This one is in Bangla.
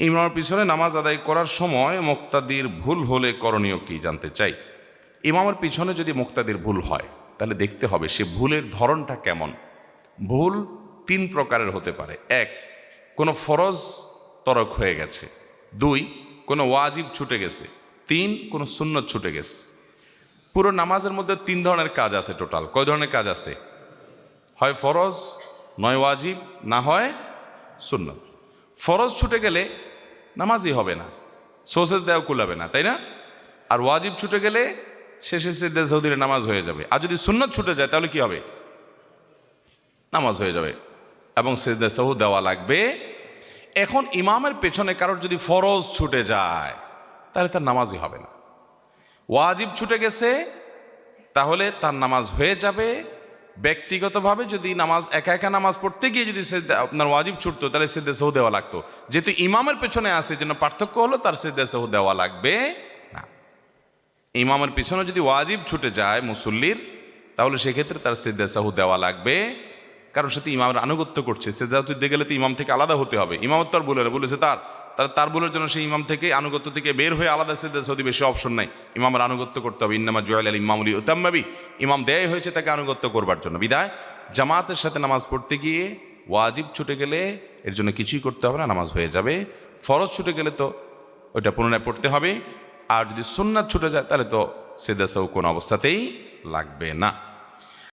ইমামের পিছনে নামাজ আদায় করার সময় মুক্তাদির ভুল হলে করণীয় কি জানতে চাই? ইমামের পিছনে যদি মুক্তাদির ভুল হয়, তাহলে দেখতে হবে সে ভুলের ধরনটা কেমন। ভুল তিন প্রকারের হতে পারে। এক, কোনো ফরজ তরক হয়ে গেছে। দুই, কোনো ওয়াজিব ছুটে গেছে। তিন, কোনো সুন্নত ছুটে গেছে। পুরো নামাজের মধ্যে তিন ধরনের কাজ আছে টোটাল। কয় ধরনের কাজ আছে? হয় ফরজ, নয় ওয়াজিব, না হয় সুন্নত। ফরজ ছুটে গেলে নামাজই হবে না সোসেস দেওয়া কুলাবে না, তাই না? আর ওয়াজিব ছুটে গেলে শেষে সিদ্ধে সৌদিরে নামাজ হয়ে যাবে। আর যদি সুন্নত ছুটে যায়, তাহলে কি হবে? নামাজ হয়ে যাবে। এবং সিদ্ধে সহু দেওয়া লাগবে। এখন ইমামের পেছনে কারোর যদি ফরজ ছুটে যায়, তাহলে তার নামাজই হবে না। ওয়াজিব ছুটে গেছে, তাহলে তার নামাজ হয়ে যাবে। ব্যক্তিগতভাবে যদি নামাজ, একা একা নামাজ পড়তে গিয়ে যদি সেজদা- আপনার ওয়াজিব ছুটতো, তাহলে সিদ্ধে সহু দেওয়া লাগতো। যেহেতু ইমামের পেছনে আসে যেন পার্থক্য হলো, তার সিদ্ধে সহু দেওয়া লাগবে না। ইমামের পিছনে যদি ওয়াজিব ছুটে যায় মুসল্লির, তাহলে সেক্ষেত্রে তার সিদ্ধে সাহু দেওয়া লাগবে। কারণ সে তো ইমামের আনুগত্য করছে সিদ্ধা দিতে গেলে তো ইমাম থেকে আলাদা হতে হবে। ইমামত তার বলে বলেছে তার তার তার বলের জন্য সেই ইমাম থেকে আনুগত্য থেকে বের হয়ে আলাদা সিদ্ধা সৌদি বেশি অপশন নাই। ইমামের আনুগত্য করতে হবে। ইন্নামা জয়াল আল ইমামুলি উতাম্মাবি ইমাম দেয় হয়েছে তাকে আনুগত্য করবার জন্য। বিদায়। জামাতের সাথে নামাজ পড়তে গিয়ে ওয়াজিব ছুটে গেলে এর জন্য কিছুই করতে হবে না, নামাজ হয়ে যাবে। ফরজ ছুটে গেলে তো ওইটা পুনরায় পড়তে হবে। আর যদি সুন্নাত ছুটে যায় তাহলে তো সেদাসাও কোনো অবস্থাতেই লাগবে না।